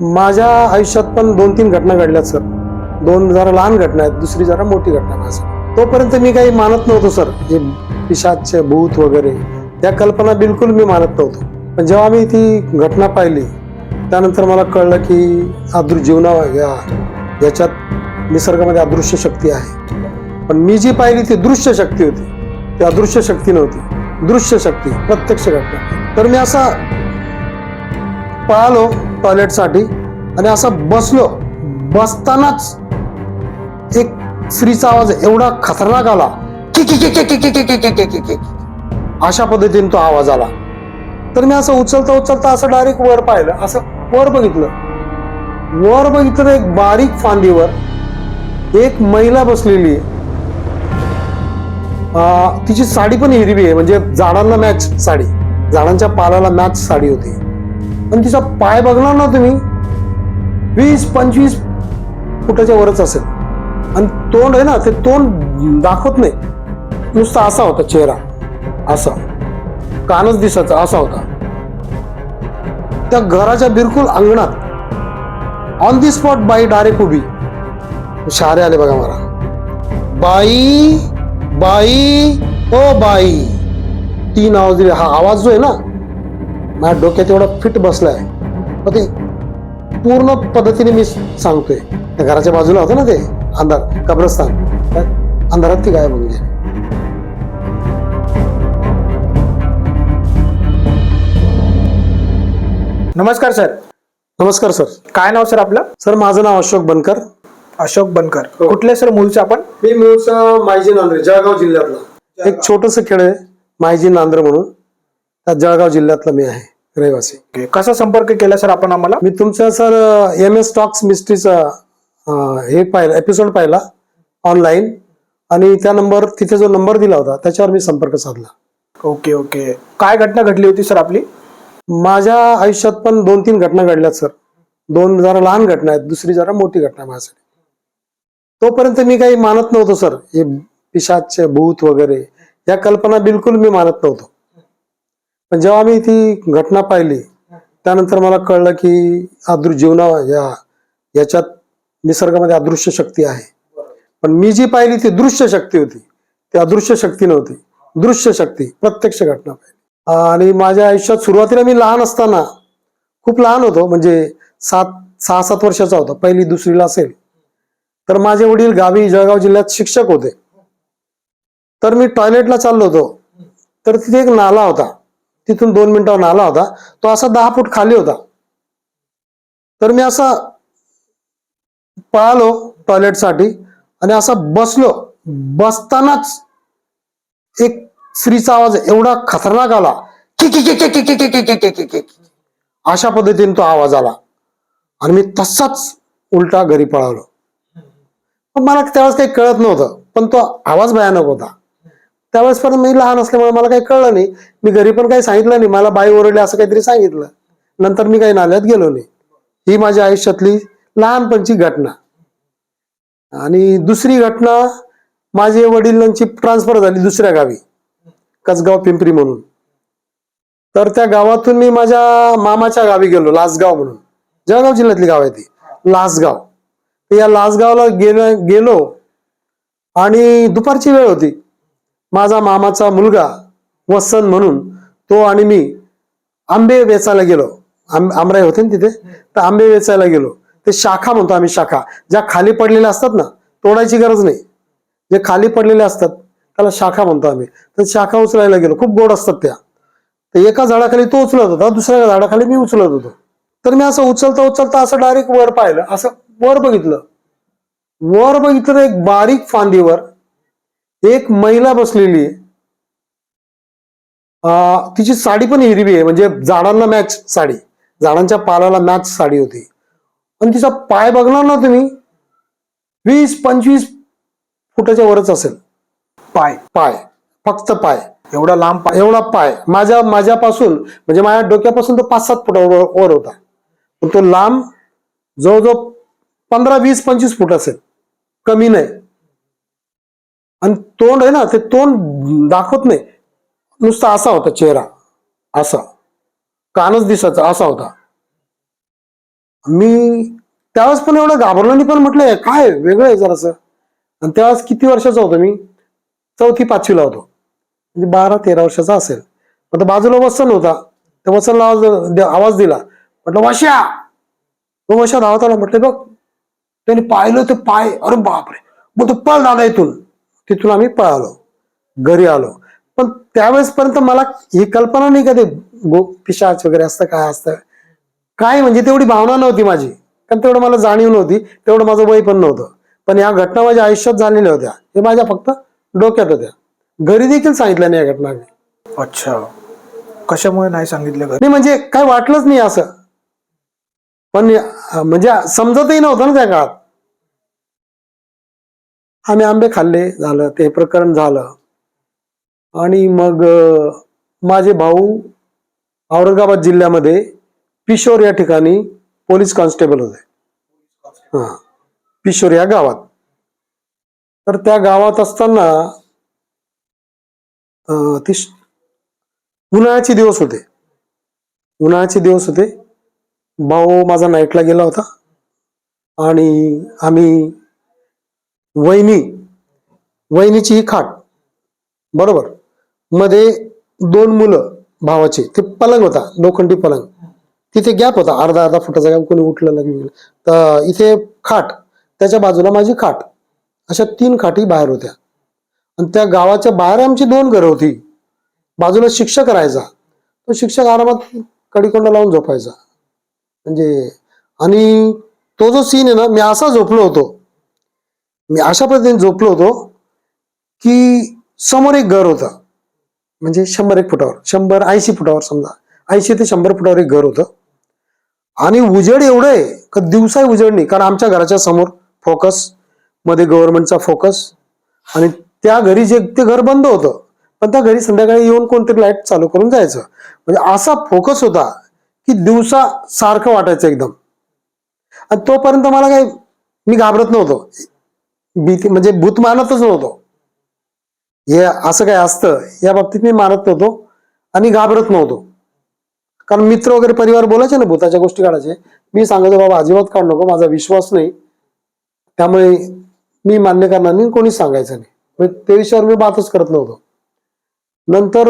माझ्या आयुष्यात पण दोन तीन घटना घडल्यात सर. दोन जरा लहान घटना आहेत दुसरी जरा मोठी घटना आहे माझं. तोपर्यंत मी काही मानत नव्हतो सर. हे पिशाचे भूत वगैरे त्या कल्पना बिलकुल मी मानत नव्हतो. पण जेव्हा मी ती घटना पाहिली त्यानंतर मला कळलं की आदृ जीवना या याच्यात निसर्गामध्ये अदृश्य शक्ती आहे. पण मी जी पाहिली ती दृश्य शक्ती होती. ती अदृश्य शक्ती नव्हती. दृश्य शक्ती प्रत्यक्ष घटना. तर मी असा पाहलो टॉयलेटसाठी आणि असं बसलो बसतानाच एक स्त्रीचा आवाज एवढा खतरनाक आला की की की की की की की की की अशा पद्धतीने तो आवाज आला तर मी असं उचलता उचलता असं डायरेक्ट वर पाहिलं असं वर बघितलं वर बघितलं तर एक बारीक फांदीवर एक महिला बसलेली आहे अं, तिची साडी पण हिरवी आहे म्हणजे झाडांना मॅच साडी झाडांच्या पालाला मॅच साडी होती पण तिचा पाय बघणार ना तुम्ही वीस पंचवीस फुटाच्या वरच असेल. आणि तोंड आहे ना ते तोंड दाखवत नाही. नुसता असा होता चेहरा. असा. कानच दिसायचा असा होता. त्या घराच्या बिलकुल अंगणात. ऑन दी स्पॉट बाई डायरेक्ट उभी. शारे आले बघा मला. बाई बाई ओ बाई. तीन आवाज दिले. हा आवाज जो आहे ना माझ्या डोक्यात एवढा फिट बसलाय मग ते पूर्ण पद्धतीने मी सांगतोय. त्या घराच्या बाजूला होतं ना ते अंधार कब्रस्तान. अंधारात ती गायब होऊन गेली. नमस्कार सर. नमस्कार सर. काय नाव सर आपलं? सर माझं नाव अशोक बनकर. अशोक बनकर. हो. कुठले सर मूळचे आपण? मी मूळचा मायजी नांद्रे जळगाव जिल्ह्यातला. एक छोटस खेळ आहे मायजी नांद्रे म्हणून. जळगाव जिल्ह्यातला मी आहे रहिवासी. कसा संपर्क केला सर आपण आम्हाला? मी तुमचा सर एम एस टॉक्स मिस्ट्रीचा हे पाहिला एपिसोड पाहिला ऑनलाईन आणि त्या नंबर तिथे जो नंबर दिला होता त्याच्यावर मी संपर्क साधला. ओके ओके काय घटना घडली होती सर आपली? माझ्या आयुष्यात पण दोन तीन घटना घडल्यात सर. दोन जरा लहान घटना आहेत दुसरी जरा मोठी घटना आहे माझ्यासाठी. तोपर्यंत मी काही मानत नव्हतो सर. हे पिशाचे भूत वगैरे या कल्पना बिलकुल मी मानत नव्हतो. पण जेव्हा मी ती घटना पाहिली त्यानंतर मला कळलं की आदृ जीवना या याच्यात निसर्गामध्ये अदृश्य शक्ती आहे. पण मी जी पाहिली ती दृश्य शक्ती होती. ती अदृश्य शक्ती नव्हती. दृश्य शक्ती प्रत्यक्ष घटना पाहिली. आणि माझ्या आयुष्यात सुरुवातीला मी लहान असताना खूप लहान होतो म्हणजे सात सहा सात वर्षाचा होता. पहिली दुसरीला असेल. तर माझे वडील गावी जळगाव जिल्ह्यात शिक्षक होते. तर मी टॉयलेटला चाललो होतो. तर तिथे एक नाला होता. तिथून दोन मिनिटावर आला होता तो असा दहा फूट खाली होता तर मी असा पळालो टॉयलेटसाठी आणि असा बसलो बसतानाच एक स्त्रीचा आवाज एवढा खतरनाक आला अशा पद्धतीने तो आवाज आला आणि मी तसाच उलटा घरी पळालो मला त्यावेळेस काही कळत नव्हतं पण तो आवाज भयानक होता त्यावेळेस पण मी लहान असल्यामुळे मला काही कळलं नाही. मी घरी पण काही सांगितलं नाही. मला बाई ओरडली असं काहीतरी सांगितलं. नंतर मी काही नाल्यात गेलो नाही. ही माझ्या आयुष्यातली लहानपणची घटना. आणि दुसरी घटना माझे वडिलांची ट्रान्सफर झाली दुसऱ्या गावी. कसगाव पिंपरी म्हणून. तर त्या गावातून मी माझ्या मामाच्या गावी गेलो लासगाव म्हणून. जळगाव जिल्ह्यातली गाव आहे ती. लासगाव. या लासगावला गेलो गेलो. आणि दुपारची वेळ होती. माझा मामाचा मुलगा वसन म्हणून तो आणि मी आंबे वेचायला गेलो. आंब आमराई होते ना तिथे? तर आंबे वेचायला गेलो. ते शाखा म्हणतो आम्ही शाखा. ज्या खाली पडलेल्या असतात ना तोडायची गरज नाही. जे खाली पडलेले असतात त्याला शाखा म्हणतो आम्ही. तर शाखा उचलायला गेलो. खूप गोड असतात त्या. तर एका झाडाखाली तो उचलत होता दुसऱ्या झाडाखाली मी उचलत होतो. तर मी असं उचलता उचलता असं डायरेक्ट वर पाहिलं. असं वर बघितलं. वर बघितलं तर एक बारीक फांदीवर एक महिला बसलेली आहे. अं, तिची साडी पण हिरवी आहे म्हणजे झाडांना मॅच साडी. झाडांच्या पालाला मॅच साडी होती. आणि तिचा पाय बघणार ना तुम्ही? वीस पंचवीस फुटाच्या वरच असेल. पाय. पाय. फक्त पाय. एवढा लांब पाय. एवढा पाय. माझ्या माझ्यापासून म्हणजे माझ्या डोक्यापासून तो पाच सात फुटावर वर होता. पण तो लांब जवळजवळ पंधरा वीस पंचवीस फूट असेल. कमी नाही. आणि तोंड आहे ना ते तोंड दाखवत नाही. नुसता असा होता चेहरा. असा. कानच दिसायचा असा होता. मी त्यावेळेस पण एवढं घाबरलो नाही पण म्हटलं काय वेगळं आहे जरासं. आणि त्यावेळेस किती वर्षाचा होतो मी? चौथी पाचवीला होतो. म्हणजे बारा तेरा वर्षाचा असेल. आता बाजूला वसन होता. त्या वसनला आवाज आवाज दिला. म्हटलं वशा तो वशा धावत आला म्हटलं बघ त्याने पाहिलं ते पाय. अरे बापरे. मग तो पळ दादा इथून. तिथून आम्ही पळालो घरी आलो. पण त्यावेळेस पर्यंत मला ही कल्पना नाही का ते गो पिशाच वगैरे असतं काय असतं. काय म्हणजे तेवढी भावना नव्हती माझी. कारण तेवढं मला जाणीव नव्हती तेवढं माझं वय पण नव्हतं. पण या घटना माझ्या आयुष्यात झालेल्या होत्या. हे माझ्या फक्त डोक्यात होत्या. घरी देखील सांगितलं नाही या घटना मी. अच्छा. कशामुळे नाही सांगितलं नाही म्हणजे काय वाटलंच नाही असं. पण म्हणजे समजतही नव्हतं ना त्या काळात. आम्ही आंबे खाल्ले झालं ते प्रकरण झालं. आणि मग माझे भाऊ औरंगाबाद जिल्ह्यामध्ये पिशोर या ठिकाणी पोलीस कॉन्स्टेबल होते. हां पिशोर या गावात. तर त्या गावात असताना ती उन्हाळ्याचे दिवस होते. उन्हाळ्याचे दिवस होते. भाऊ माझा नाईटला गेला होता. आणि आम्ही वहिनी वहिनीची ही खाट. बरोबर? मध्ये दोन मुलं भावाचे. ते पलंग होता लोखंडी पलंग. तिथे गॅप होता अर्धा अर्धा फुटाचा गॅप कोणी उठलं लागेल तर इथे खाट. त्याच्या बाजूला माझी खाट. अशा तीन खाटी बाहेर होत्या. आणि त्या गावाच्या बाहेर आमची दोन घरं होती. बाजूला शिक्षक राहायचा. तो शिक्षक आरामात कडीकोंडा लावून झोपायचा. म्हणजे आणि तो जो सीन आहे ना मी असा झोपलो होतो. मी अशा पद्धतीने झोपलो होतो की समोर एक घर होतं. म्हणजे शंभर एक फुटावर शंभर ऐंशी फुटावर समजा. ऐंशी ते शंभर फुटावर एक घर होतं. आणि उजेड एवढं आहे का दिवसाही उजेड नाही. कारण आमच्या घराच्या समोर फोकसमध्ये गव्हर्नमेंटचा फोकस आणि त्या घरी जे ते घर बंद होतं. पण त्या घरी संध्याकाळी येऊन कोणतरी लाइट चालू करून जायचं. म्हणजे असा फोकस होता की दिवसा सारखं वाटायचं एकदम. आणि तोपर्यंत मला काही मी घाबरत नव्हतो. भीती म्हणजे भूत मानतच नव्हतो. हे असं काय असतं या बाबतीत मी मानत नव्हतो आणि घाबरत नव्हतो. कारण मित्र वगैरे परिवार बोलायचे ना भूताच्या गोष्टी काढायचे मी सांगतो बाबा अजिबात काढू नको माझा विश्वास नाही. त्यामुळे मी मान्य करणार नाही कोणीच सांगायचं नाही. म्हणजे त्या विषयावर मी बातच करत नव्हतो. नंतर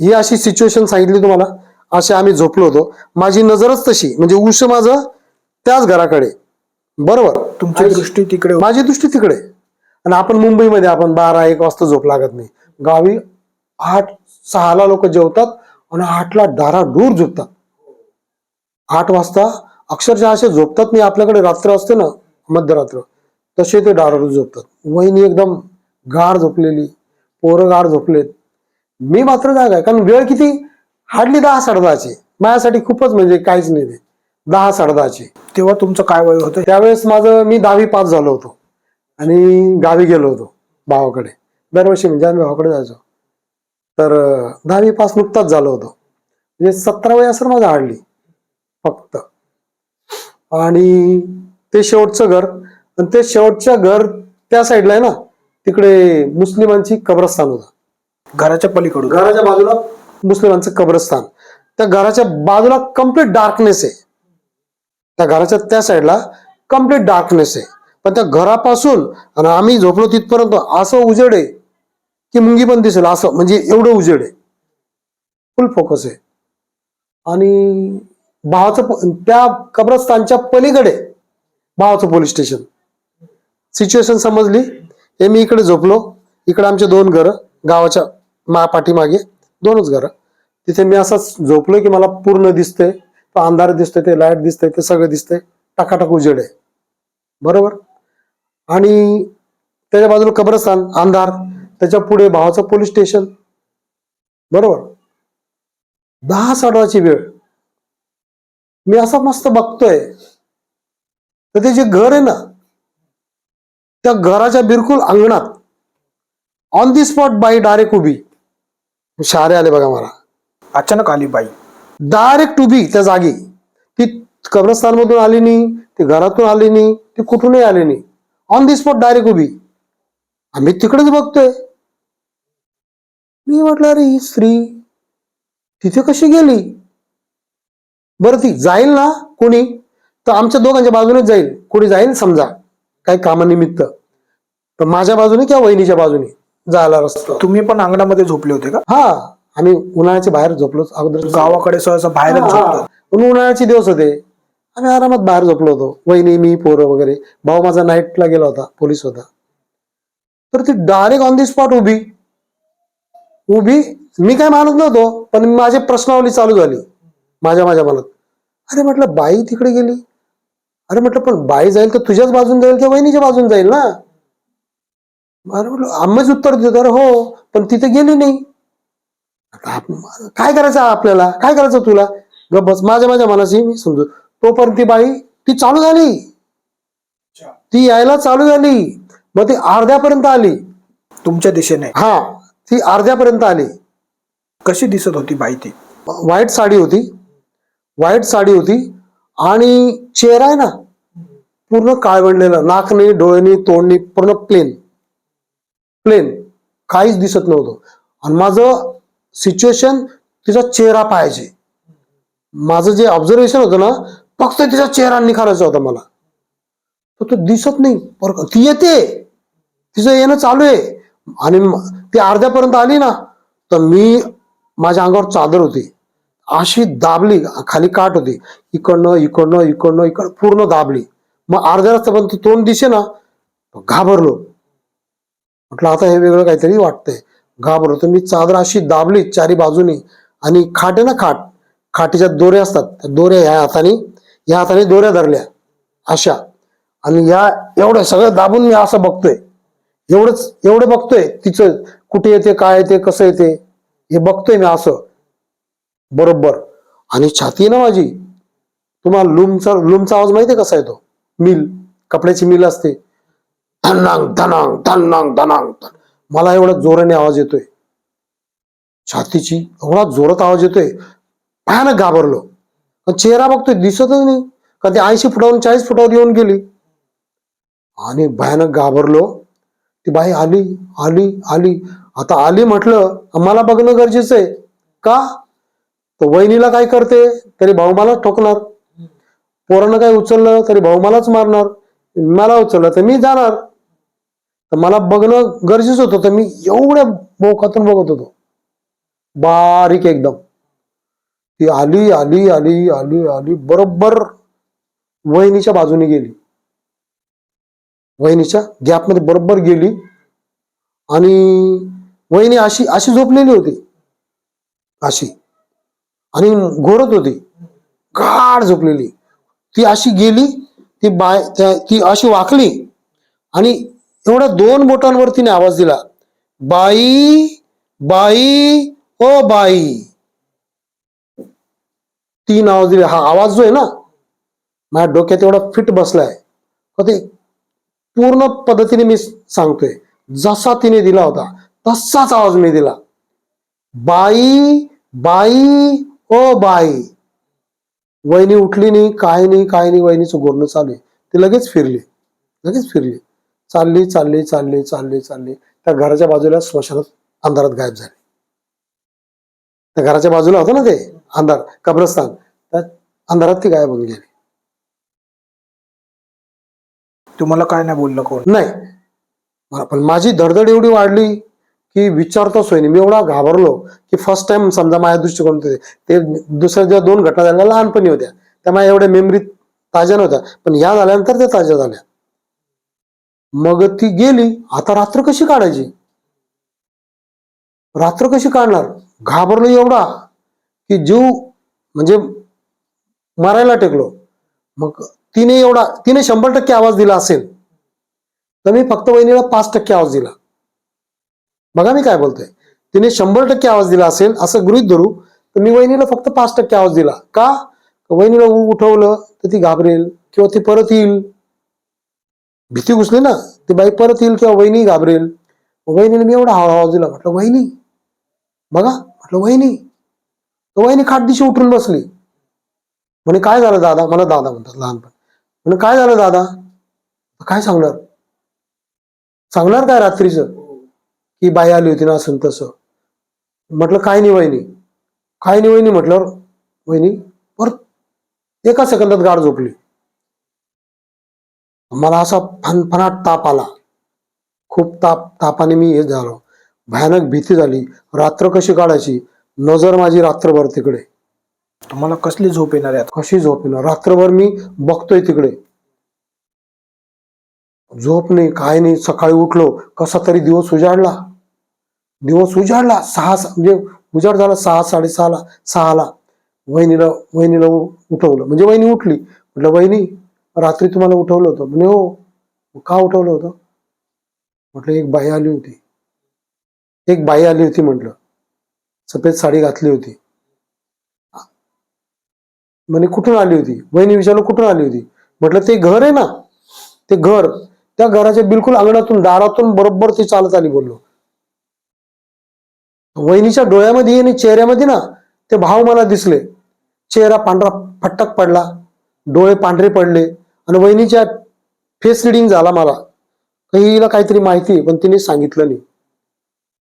ही अशी सिच्युएशन सांगितली तुम्हाला असे आम्ही झोपलो होतो. माझी नजरच तशी म्हणजे उष माझं त्याच घराकडे. बरोबर. तुमची दृष्टी तिकडे होती. माझी दृष्टी तिकडे. आणि आपण मुंबईमध्ये आपण बारा एक वाजता झोप लागत नाही. गावी आठ सहाला लोक जेवतात आणि आठला दारा दूर झोपतात. आठ वाजता अक्षरशः असे झोपतात नाही आपल्याकडे रात्र असते ना मध्यरात्र तसे ते दारावर झोपतात. वहिनी एकदम गाढ झोपलेली पोरं गाढ झोपलेत. मी मात्र जागा आहे कारण वेळ किती? हार्डली दहा साडे दहाची. माझ्यासाठी खूपच म्हणजे काहीच नाही ते. दहा साडे दहाची तेव्हा तुमचं काय वय होतं? त्यावेळेस माझं मी दहावी पास झालो होतो. आणि गावी गेलो होतो भावाकडे. दरवर्षी म्हणजे आम्ही भावाकडे जायचो. तर दहावी पास नुकताच झालो होतो. म्हणजे सतरा वय असेल माझं हाडली फक्त. आणि ते शेवटचं घर. आणि ते शेवटचं घर त्या साईडला आहे ना तिकडे मुस्लिमांची कब्रस्तान होतं. घराच्या पलीकडून. घराच्या बाजूला मुस्लिमांचं कब्रस्तान. त्या घराच्या बाजूला कंप्लीट डार्कनेस आहे. त्या घराच्या त्या साईडला कंप्लीट डार्कनेस आहे. पण त्या घरापासून आणि आम्ही झोपलो तिथपर्यंत असं उजेड आहे की मुंगी पण दिसेल असं म्हणजे एवढं उजेड आहे. फुल फोकस आहे. आणि भावाचं त्या कब्रस्तानच्या पलीकडे भावाचं पोलीस स्टेशन सिच्युएशन समजली. हे मी इकडे झोपलो. इकडे आमचे दोन घरं गावाच्या मा पाठीमागे दोनच घरं. तिथे मी असंच झोपलो की मला पूर्ण दिसतंय. तो अंधार दिसतोय ते लाइट दिसतंय ते सगळं दिसतंय. टाकाटाक उजेड आहे. बरोबर? आणि त्याच्या बाजूला कब्रस्तान अंधार त्याच्या पुढे भावाचं पोलीस स्टेशन बरोबर? दहा साडवाची वेळ. मी असं मस्त बघतोय. तर ते जे घर आहे ना त्या घराच्या बिलकुल अंगणात ऑन दी स्पॉट बाई डायरेक्ट उभी. शारे आले बघा मला. अचानक आली बाई. डायरेक्ट उभी त्या जागी. ती कब्रस्तान मधून आली नाही ती घरातून आली नाही ती कुठूनही आली नाही. ऑन दी स्पॉट डायरेक्ट उभी आम्ही तिकडेच बघतोय. मी म्हटलं अरे ही स्त्री तिथे कशी गेली? बरं ती जाईल ना कोणी? तर आमच्या दोघांच्या बाजूनेच जाईल. कोणी जाईल समजा. काही कामानिमित्त. तर माझ्या बाजूने किंवा वहिनीच्या बाजूने जायला रस्ता. तुम्ही पण अंगणामध्ये झोपले होते का? हा. आम्ही उन्हाळ्याच्या बाहेर झोपलो अगोदर गावाकडे सहसा पण उन्हाळ्याचे दिवस होते. आम्ही आरामात बाहेर झोपलो होतो. वहिनी मी पोरं वगैरे. भाऊ माझा नाईटला गेला होता. पोलीस होता. तर ती डायरेक्ट ऑन दी स्पॉट उभी. उभी. मी काय मानत नव्हतो पण माझी प्रश्नावली चालू झाली. माझ्या माझ्या मनात. अरे म्हटलं बाई तिकडे गेली. अरे म्हटलं पण बाई जाईल तर तुझ्याच बाजून जाईल किंवा वहिनीच्या बाजून जाईल ना? अरे म्हटलं आम्हीच उत्तर देतो. अरे हो पण तिथे गेली नाही. काय करायचं आपल्याला? काय करायचं तुला? ग बस. माझ्या माझ्या मनाशी मी समजू. तोपर्यंत ती बाई ती चालू झाली. ती यायला चालू झाली. मग ती अर्ध्यापर्यंत आली. तुमच्या दिशेने. हा ती अर्ध्यापर्यंत आली. कशी दिसत होती बाई ती? व्हाईट साडी होती. व्हाईट साडी होती. आणि चेहरा आहे ना पूर्ण काळवंडलेला. नाकने डोळ्यानी तोंडनी पूर्ण प्लेन प्लेन काहीच दिसत नव्हतं. आणि माझं सिच्युएशन तिचा चेहरा पाहायचे माझं जे ऑब्झर्वेशन होतं ना फक्त तिचा चेहरा निखारायचा होता मला. तर तो दिसत नाही ती येते. तिचं येणं चालू आहे. आणि ती अर्ध्यापर्यंत आली ना तर मी माझ्या अंगावर चादर होती. अशी दाबली खाली काट होती. इकडनं इकडनं इकडनं इकडं पूर्ण दाबली. मग अर्ध्या रस्त्यापर्यंत तोंड दिसे ना घाबरलो. म्हटलं आता हे वेगळं काहीतरी वाटतंय. घाबरलो तर मी चादर अशी दाबली चारी बाजूनी आणि खाट आहे ना खाट खाटीच्या दोऱ्या असतात. त्या दोऱ्या ह्या हाताने या हाताने दोऱ्या धरल्या. अशा. आणि या एवढं सगळं दाबून मी असं बघतोय. एवढंच एवढं बघतोय तिचं कुठे येते काय येते कसं येते हे बघतोय मी असं. बरोबर. आणि छाती आहे ना माझी. तुम्हाला लूमचा लूमचा आवाज माहितीये कसा येतो? मिल. कपड्याची मिल असते. धनांग धनांग धनांग धनांग. मला एवढा जोराने आवाज येतोय. छातीची एवढा जोरात आवाज येतोय. भयानक घाबरलो. चेहरा बघतोय दिसतच नाही. का ते ऐंशी फुटावरून चाळीस फुटावर येऊन गेली. आणि भयानक घाबरलो. ती बाई आली आली आली. आता आली म्हटलं मला बघणं गरजेचं आहे. का? तर वहिनीला काय करते? तरी भाऊ मला ठोकणार. पोरानं काय उचललं तरी भाऊ मलाच मारणार. मला उचललं तर मी जाणार. तर मला बघणं गरजेचं होतं तर मी एवढ्या बोकातून बघत होतो. बारीक एकदम. ती आली आली आली आली आली बरोबर वहिनीच्या बाजूने गेली. वहिनीच्या गॅपमध्ये बरोबर गेली. आणि वहिनी अशी अशी झोपलेली होती. अशी. आणि घोरत होती. गाढ झोपलेली. ती अशी गेली ती बाय त्या- ती अशी वाकली. आणि एवढ्या दोन बोटांवर तिने आवाज दिला बाई बाई ओ बाई. तीन आवाज दिले हा आवाज जो आहे ना माझ्या डोक्यात एवढा फिट बसलाय. ते पूर्ण पद्धतीने मी सांगतोय जसा तिने दिला होता तसाच आवाज मी दिला. बाई बाई ओ बाई. वहिनी उठली नाही काय नाही काय नाही वहिनीचं गोरणं चालू आहे. ती लगेच फिरली लगेच फिरली. चालली चालली चालली चालली चालली. त्या घराच्या बाजूला स्मशानात अंधारात गायब झाली. त्या घराच्या बाजूला होतं ना ते अंधार कब्रस्तान. त्या अंधारात ती गायब होऊन गेली. तुम्हाला काय नाही बोललं कोण? नाही. पण माझी धडधड एवढी वाढली की विचारतोच होईन मी एवढा घाबरलो की फर्स्ट टाइम समजा माझ्या दृष्टिकोन होते. ते दुसऱ्या ज्या दोन घटना झाल्या लहानपणी होत्या. त्या माझ्या एवढ्या मेमरीत ताज्या नव्हत्या. पण ह्या झाल्यानंतर त्या ताज्या झाल्या. मग ती गेली आता रात्र कशी काढायची? रात्र कशी काढणार? घाबरलो एवढा की जीव म्हणजे मरायला टेकलो. मग तिने एवढा तिने शंभर टक्के आवाज दिला असेल तर मी फक्त वहिनीला पाच टक्के आवाज दिला. बघा मी काय बोलतोय. तिने शंभर टक्के आवाज दिला असेल असं गृहित धरू तर मी वहिनीला फक्त पाच टक्के आवाज दिला. का? वहिनीला उ- उठवलं तर ती घाबरेल किंवा ती परत येईल. भीती घुसली ना ती बाई परत येईल किंवा वहिनी घाबरेल. मग वहिनीने मी एवढा हळूहळू आवाज दिला म्हटलं वहिनी बघा म्हटलं वहिनी. तर वहिनी खाट दिशी उठून बसली. म्हणे काय झालं दादा? मला दादा म्हणतात लहानपण. म्हणे काय झालं दादा? काय सांगणार? सांगणार काय रात्रीचं? की बाई आली होती ना असं तसं. म्हटलं काय नाही वहिनी. काय नाही वहिनी म्हटल्यावर वहिनी परत एका सेकंदात गाड झोपली. मला असा फनफनाट ताप आला. खूप ताप तापाने मी हे झालो. भयानक भीती झाली. रात्र कशी काढायची? नजर माझी रात्रभर तिकडे. तुम्हाला कसली झोप येणार आहे? कशी झोप येणार? रात्रभर मी बघतोय तिकडे. झोप नाही काय नाही. सकाळी उठलो. कसा तरी दिवस उजाडला. दिवस उजाडला. सहा म्हणजे उजाड झाला सहा साडेसहाला सहाला. वहिनीला वहिनीला उठवलं. म्हणजे वहिनी उठली. म्हटलं वहिनी रात्री तुम्हाला उठवलं होतं. म्हणे हो. का उठवलं होतं? म्हटलं एक बाई आली होती. एक बाई आली होती म्हटलं. सफेद साडी घातली होती. म्हणे कुठून आली होती? वहिनी विचारलं कुठून आली होती? म्हटलं ते घर आहे ना ते घर त्या घराच्या बिलकुल अंगणातून दारातून बरोबर ती चालत आली बोललो. वहिनीच्या डोळ्यामध्ये आणि चेहऱ्यामध्ये ना ते भाव मला दिसले. चेहरा पांढरा फटक पडला. डोळे पांढरे पडले. आणि वहिनीच्या फेस रिडिंग झाला मला. हिला काहीतरी माहिती पण तिने सांगितलं नाही.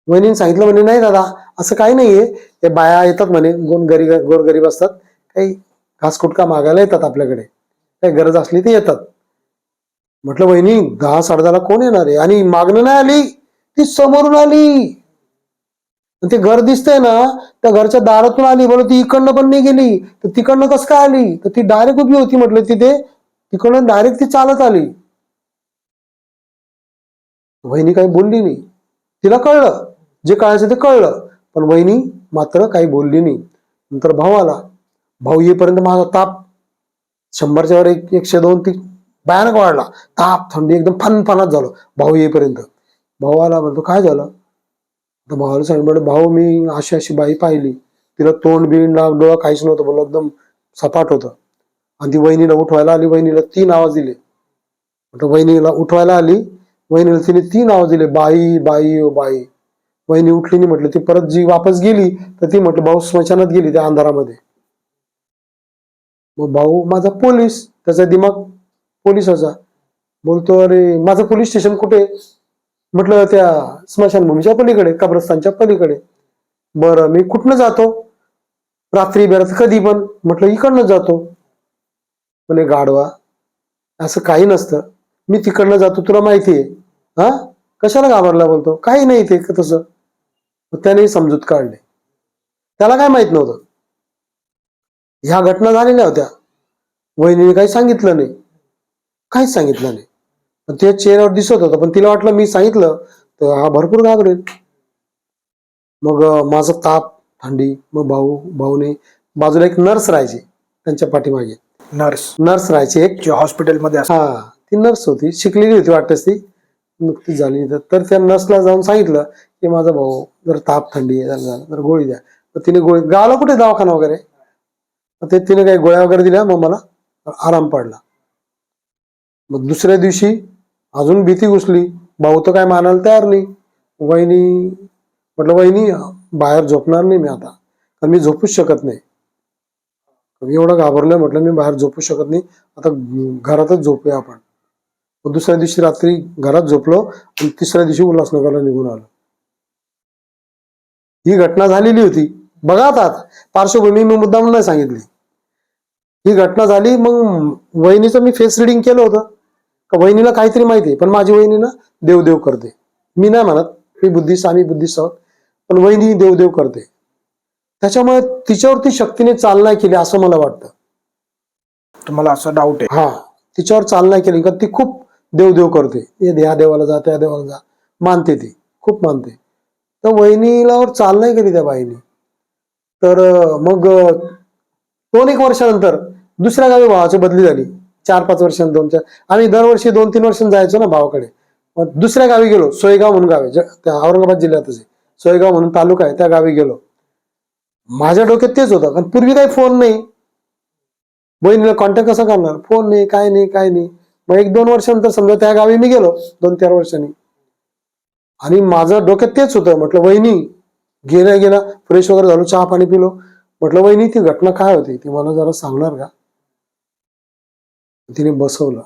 वहिनीने सांगितलं म्हणे नाही दादा असं काही नाहीये. ते बाया येतात म्हणे गोन गरी गोरगरीब असतात. काही घासकुटका मागायला येतात आपल्याकडे. काही गरज असली ते येतात. म्हटलं वहिनी दहा साडेदहाला कोण येणार आहे? आणि मागणं नाही आली. ती समोरून आली. ते घर दिसतंय ना त्या घरच्या दारातून आली. बोल ती इकडनं पण नाही गेली. तर तिकडनं कसं काय आली? तर ती डायरेक्ट उभी होती म्हटलं तिथे. तिकडनं डायरेक्ट ती चालत आली. वहिनी काही बोलली नाही. तिला कळलं. जे कळायचं ते कळलं. पण वहिनी मात्र काही बोलली नाही. नंतर भाऊ आला. भाऊ येईपर्यंत माझा ताप शंभरच्या वर एक एकशे दोन ती भयानक वाढला. ताप थंडी एकदम फनफनात झालो. भाऊ येईपर्यंत. भाऊ आला म्हणतो काय झालं? तर भावाला सांगितलं भाऊ मी अशी अशी बाई पाहिली. तिला तोंड बिंड डोळा काहीच नव्हतं. बोललो एकदम सपाट होतं. आणि ती वहिनीला उठवायला आली वहिनीला तीन आवाज दिले. म्हटलं वहिनीला उठवायला आली वहिनीला तिने तीन आवाज दिले बाई बाई ओ बाई. वहिनी उठली नाही म्हटलं ती परत जी वापस गेली तर ती म्हटलं भाऊ स्मशानात गेली त्या अंधारामध्ये. मग भाऊ माझा पोलीस त्याचा दिमाग पोलिसाचा. बोलतो अरे माझं पोलीस स्टेशन कुठे? म्हटलं त्या स्मशानभूमीच्या पलीकडे कब्रस्तानच्या पलीकडे. बरं मी कुठनं जातो? रात्री बेरात कधी पण. म्हटलं इकडनं जातो. म्हणे गाडवा असं काही नसतं. मी तिकडनं जातो तुला माहिती आहे. हा? कशाला घाबरला बोलतो? काही नाही ते तसं. त्याने समजूत काढले. त्याला काय माहीत नव्हतं. ह्या घटना झालेल्या होत्या. वहिनीने काही सांगितलं नाही. काहीच सांगितलं नाही. पण ते चेहऱ्यावर दिसत होतं. पण तिला वाटलं मी सांगितलं तर हा भरपूर घाबरेल. मग माझं माझा ताप थंडी मग भाऊ भाऊने बाजूला एक नर्स राहायची त्यांच्या पाठीमागे. नर्स. नर्स राहायची एक. जे हॉस्पिटलमध्ये असतात. हा ती नर्स होती. शिकलेली होती वाटतच ती. नुकतीच झाली. तर तर त्या नर्सला जाऊन सांगितलं की माझा भाऊ जर ताप थंडी आहे झालं झालं तर गोळी द्या. तर तिने गोळी गावाला कुठे? दवाखाना वगैरे? मग ते तिने काही गोळ्या वगैरे दिल्या. मग मला आराम पडला. मग दुसऱ्या दिवशी अजून भीती घुसली. भाऊ तर काय मानायला तयार नाही. वहिनी म्हटलं वहिनी बाहेर झोपणार नाही मी आता. कारण मी झोपूच शकत नाही. एवढं घाबरलोय म्हटलं मी बाहेर झोपू शकत नाही. आता घरातच झोपूया आपण. मग दुसऱ्या दिवशी रात्री घरात झोपलो आणि तिसऱ्या दिवशी उल्हासनगरला निघून आलो. ही घटना झालेली होती. बघा आता आता. पार्श्वभूमी मी मुद्दाम नाही सांगितली. ही घटना झाली मग वहिनीचं मी फेस रिडिंग केलं होतं. का वहिनीला काहीतरी माहिती आहे पण माझी वहिनी ना देवदेव करते. मी नाही म्हणत मी बुद्धिस्ट आम्ही बुद्धिस्ट आहोत. पण वहिनी देवदेव करते. त्याच्यामुळे तिच्यावरती शक्तीने चालना केली असं मला वाटतं. तुम्हाला असा डाऊट आहे? हा. तिच्यावर चालना केली का ती खूप देवदेव करते. ये देवाला जा त्या देवाला जा. मानते ती. खूप मानते. तर वहिनीलावर चालना केली त्या बाईने. तर मग दोन एक वर्षानंतर दुसऱ्या गावी भावाची बदली झाली. चार पाच वर्षांनी दोन चार. आम्ही दरवर्षी दोन तीन वर्षांनी जायचो ना भावाकडे. मग दुसऱ्या गावी गेलो सोयगाव म्हणून गाव आहे. त्या औरंगाबाद जिल्ह्यातच आहे. सोयगाव म्हणून तालुका आहे त्या गावी गेलो. माझ्या डोक्यात तेच होतं. कारण पूर्वी काही फोन नाही. बहिणीला कॉन्टॅक्ट कसा करणार? फोन नाही काय नाही काय नाही. मग एक दोन वर्षानंतर समजा त्या गावी मी गेलो दोन चार वर्षांनी. आणि माझं डोक्यात तेच होतं. म्हटलं वहिनी गेला गेला फ्रेश वगैरे झालो चहा पाणी पिलो. म्हटलं वहिनी ती घटना काय होती? ती मला जरा सांगणार का? तिने बसवलं.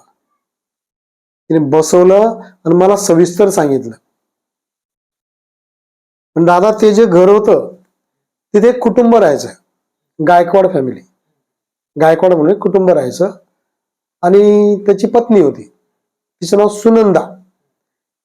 तिने बसवलं आणि मला सविस्तर सांगितलं. पण दादा ते जे घर होतं तिथे एक कुटुंब राहायचं. गायकवाड फॅमिली गायकवाड म्हणून एक कुटुंब राहायचं. आणि त्याची पत्नी होती. तिचं नाव सुनंदा.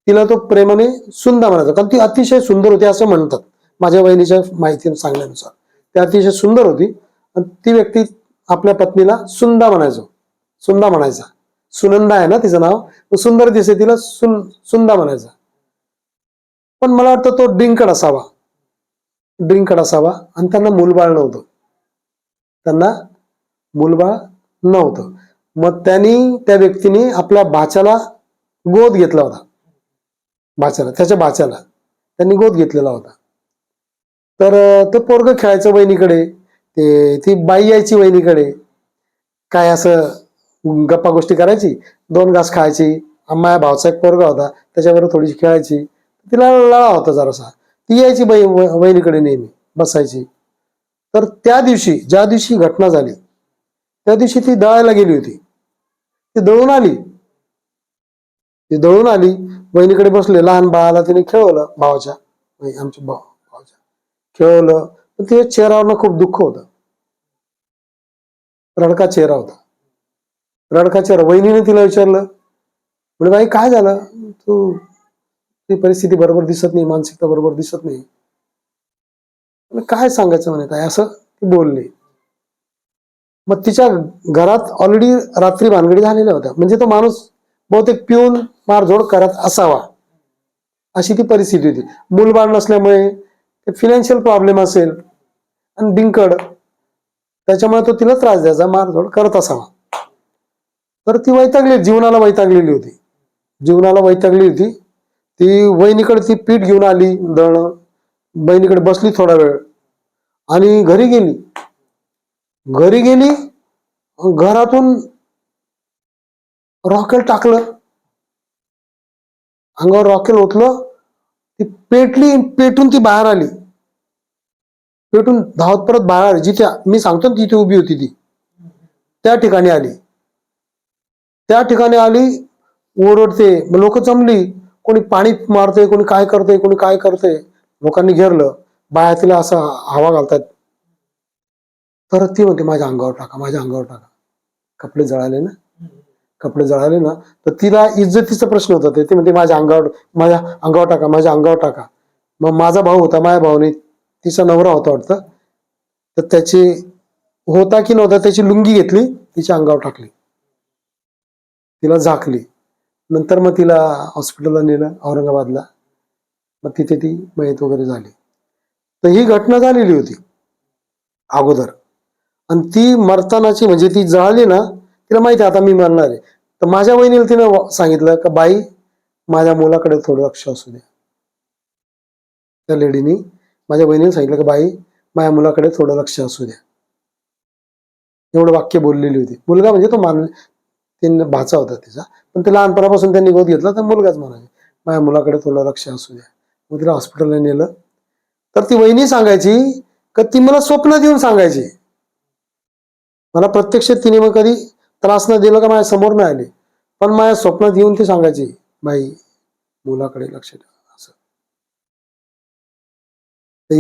तिला तो प्रेमाने सुंदा म्हणायचा. कारण ती अतिशय सुंदर होती असं म्हणतात. माझ्या वहिनीच्या माहिती सांगण्यानुसार. ती अतिशय सुंदर होती. आणि ती व्यक्ती आपल्या पत्नीला सुंदा म्हणायचो. सुंदा म्हणायचा. सुनंदा आहे ना तिचं नाव? सुंदर दिसे तिला सुन सुंदा म्हणायचा. पण मला वाटतं तो डिंकड असावा. ड्रिंकड असावा आणि त्यांना मूलबाळ नव्हतं त्यांना मूलबाळ नव्हतं मग त्यांनी त्या व्यक्तीने आपल्या बाच्याला गोद घेतला होता बाच्याला त्याच्या बाच्याला त्यांनी गोद घेतलेला होता तर तो ते पोरग खेळायचं वहिनीकडे ते ती बाई यायची वहिनीकडे काय असं गप्पा गोष्टी करायची दोन घास खायची माया भावचा एक पोरगा होता त्याच्याबरोबर थोडीशी खेळायची तिला लळा होता जरासा ती यायची बाई वहिनीकडे नेहमी बसायची. तर त्या दिवशी ज्या दिवशी घटना झाली त्या दिवशी ती दळायला गेली होती. ती दळून आली. ती दळून आली. बहिणीकडे बसले. लहान बाळाला तिने खेळवलं भावाच्या. म्हणजे आमच्या भाव भावाच्या. खेळवलं. पण तिच्या चेहऱ्यावर खूप दुःख होत. रडका चेहरा होता. रडका चेहरा. वहिनीने तिला विचारलं म्हणजे बाई काय झालं? तू ती परिस्थिती बरोबर दिसत नाही मानसिकता बरोबर दिसत नाही. काय सांगायचं म्हणे काय असं ती बोलली. मग तिच्या घरात ऑलरेडी रात्री भानगडी झालेल्या होत्या. म्हणजे तो माणूस बहुतेक पिऊन मारझोड करत असावा. अशी ती परिस्थिती होती. मूलबाळ नसल्यामुळे फिनान्शियल प्रॉब्लेम असेल आणि बिंकड त्याच्यामुळे तो तिला त्रास द्यायचा मारझोड करत असावा. तर ती वैतागली जीवनाला वैतागलेली होती. जीवनाला वैतागली होती. ती वहिनीकडे ती पीठ घेऊन आली दळणं. बहिणीकडे बसली थोडा वेळ. आणि घरी गेली. घरी गेली घरातून रॉकेल टाकलं. अंगावर रॉकेल ओतलं. ती पेटली पेटून ती बाहेर आली. पेटून धावत परत बाहेर आली. जिथे मी सांगतो ना तिथे उभी होती ती. त्या ठिकाणी आली. त्या ठिकाणी आली ओरडते. लोक जमली. कोणी पाणी मारतंय कोणी काय करतंय कोणी काय करतंय लोकांनी घेरलं बाया तिला असं हवा घालतात. तर ती म्हणते माझ्या अंगावर टाका माझ्या अंगावर टाका. कपडे जळाले ना? कपडे जळाले ना? तर तिला इज्जतीचा प्रश्न होता. ते ती म्हणते माझ्या अंगावर माझ्या अंगावर टाका माझ्या अंगावर टाका. मग माझा भाऊ होता माझ्या भाऊने तिचा नवरा होता वाटतं. तर त्याची होता की नव्हता त्याची लुंगी घेतली तिच्या अंगावर टाकली. तिला झाकली. नंतर मग तिला हॉस्पिटलला नेलं औरंगाबादला. मग तिथे ती मयत वगैरे झाली. तर ही घटना झालेली होती अगोदर. आणि ती मरतानाची म्हणजे ती जळाली ना तिला माहिती आता मी मरणार आहे. तर माझ्या वहिनीला तिनं सांगितलं का बाई माझ्या मुलाकडे थोडं लक्ष असू द्या त्या लेडीनी माझ्या बहिणीने सांगितलं की बाई माझ्या मुलाकडे थोडं लक्ष असू द्या एवढं वाक्य बोललेली होती. मुलगा म्हणजे तो मान तीन भाचा होता तिचा. पण ते लहानपणापासून त्यांनी गोद घेतला तर मुलगाच म्हणाले माझ्या मुलाकडे थोडं लक्ष असू द्या. मग तिला हॉस्पिटलला नेलं. तर ती वहिनी सांगायची का ती मला स्वप्न देऊन सांगायची. मला प्रत्यक्ष तिने मग कधी त्रास न दिला का माझ्यासमोर नाही आली. पण माझ्या स्वप्नात येऊन ती सांगायची बाई मुलाकडे लक्ष ठेवा. असं.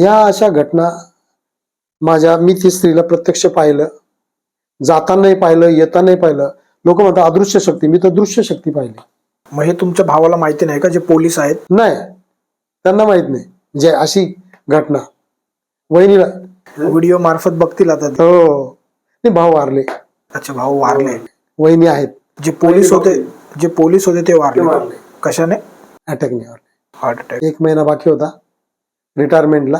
या अशा घटना माझ्या मी ती स्त्रीला प्रत्यक्ष पाहिलं. जातानाही पाहिलं येतानाही पाहिलं. लोक म्हणतात अदृश्य शक्ती. मी तर दृश्य शक्ती पाहिली. मग हे तुमच्या भावाला माहिती नाही का? जे पोलीस आहेत? नाही. त्यांना माहीत नाही. जे अशी घटना. वहिनीला व्हिडिओ मार्फत बघतील आता ते. हो. ते भाऊ वारले. त्याचे भाऊ वारले. वहिनी आहेत. जे पोलीस होते जे पोलीस होते ते वारले. वारले. कशाने? अटॅकने वारले. हार्ट अटॅक एक महिना बाकी होता. रिटायरमेंटला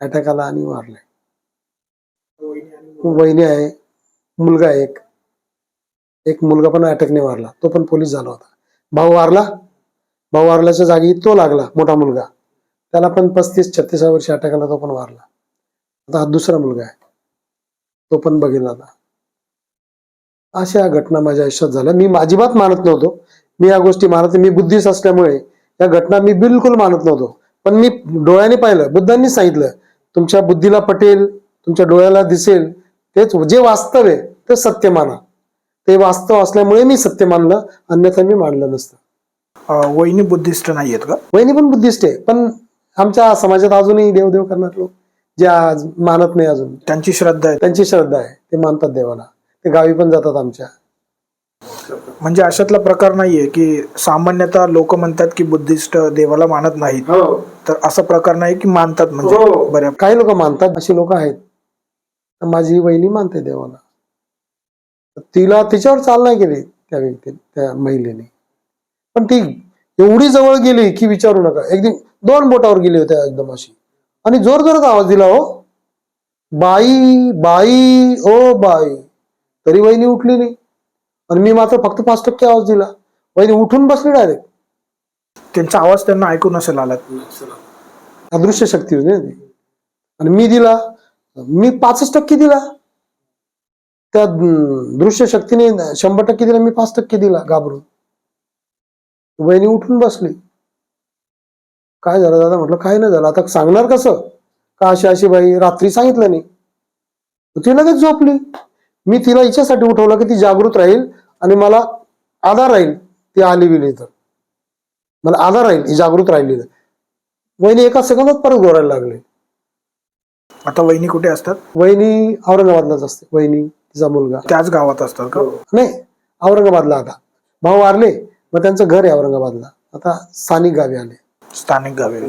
अटॅक आला आणि वारले. वहिनी आहे. मुलगा आहे एक. एक मुलगा पण अटॅकने वारला. तो पण पोलीस झाला होता. भाऊ वारला? भाऊ वारल्याच्या जागी तो लागला मोठा मुलगा. त्याला पण पस्तीस छत्तीस वर्षी अटॅक आला तो पण वारला. आता हा दुसरा मुलगा आहे. तो पण बघितला आता. अशा घटना माझ्या आयुष्यात झाल्या. मी अजिबात मानत नव्हतो. मी या गोष्टी मानत मी बुद्धिस्ट असल्यामुळे या घटना मी बिलकुल मानत नव्हतो. पण मी डोळ्याने पाहिलं बुद्धांनी सांगितलं तुमच्या बुद्धीला पटेल तुमच्या डोळ्याला दिसेल तेच जे वास्तव आहे ते सत्य माना. ते वास्तव असल्यामुळे मी सत्य मानलं अन्यथा मी मानलं नसतं. वहिनी बुद्धिस्ट नाही आहेत का? वहिनी पण बुद्धिस्ट आहे पण आमच्या समाजात अजूनही देवदेव करणार लोक जे आज मानत नाही अजून. त्यांची श्रद्धा आहे. त्यांची श्रद्धा आहे ते मानतात देवाला. ते गावी पण जातात आमच्या. म्हणजे अशातला प्रकार नाहीये की सामान्यतः लोक म्हणतात की बुद्धिस्ट देवाला मानत नाहीत. हो. तर असा प्रकार नाही की मानतात म्हणजे हो. बऱ्या काही लोक मानतात अशी लोक आहेत. तर माझी वहिनी मानते देवाला. तिला तिच्यावर चाल नाही केली त्या व्यक्ती त्या महिलेने. पण ती एवढी जवळ गेली की विचारू नका. एकदम दोन बोटावर गेली होत्या एकदम अशी. आणि जोर जोरात आवाज दिला हो बाई बाई ओ बाई. तरी वहिनी उठली नाही. आणि मी मात्र फक्त पाच टक्के आवाज दिला. वहिनी उठून बसली डायरेक्ट. त्यांचा आवाज त्यांना ऐकून नसेल आला. अदृश्य शक्ती होती आणि मी दिला. मी पाचच टक्के दिला. त्या दृश्य शक्तीने शंभर टक्के दिला मी पाच टक्के दिला घाबरून. वहिनी उठून बसली. काय झालं दादा? म्हटलं काय नाही झालं. आता सांगणार कसं? का अशी अशी बाई रात्री सांगितलं नाही? ती लगेच झोपली. मी तिला हिच्यासाठी उठवलं की ती जागृत राहील आणि मला आधार राहील. ती आली बिली तर मला आधार राहील ही जागृत राहिली तर वहिनी एका सेकंदात परत घोरायला लागले. आता वहिनी कुठे असतात? वहिनी औरंगाबादलाच असते. वहिनी तिचा मुलगा. त्याच गावात असतात का? नाही औरंगाबादला आता. भाऊ वारले मग त्यांचं घर आहे औरंगाबादला. आता स्थानिक गावी आले. स्थानिक गावे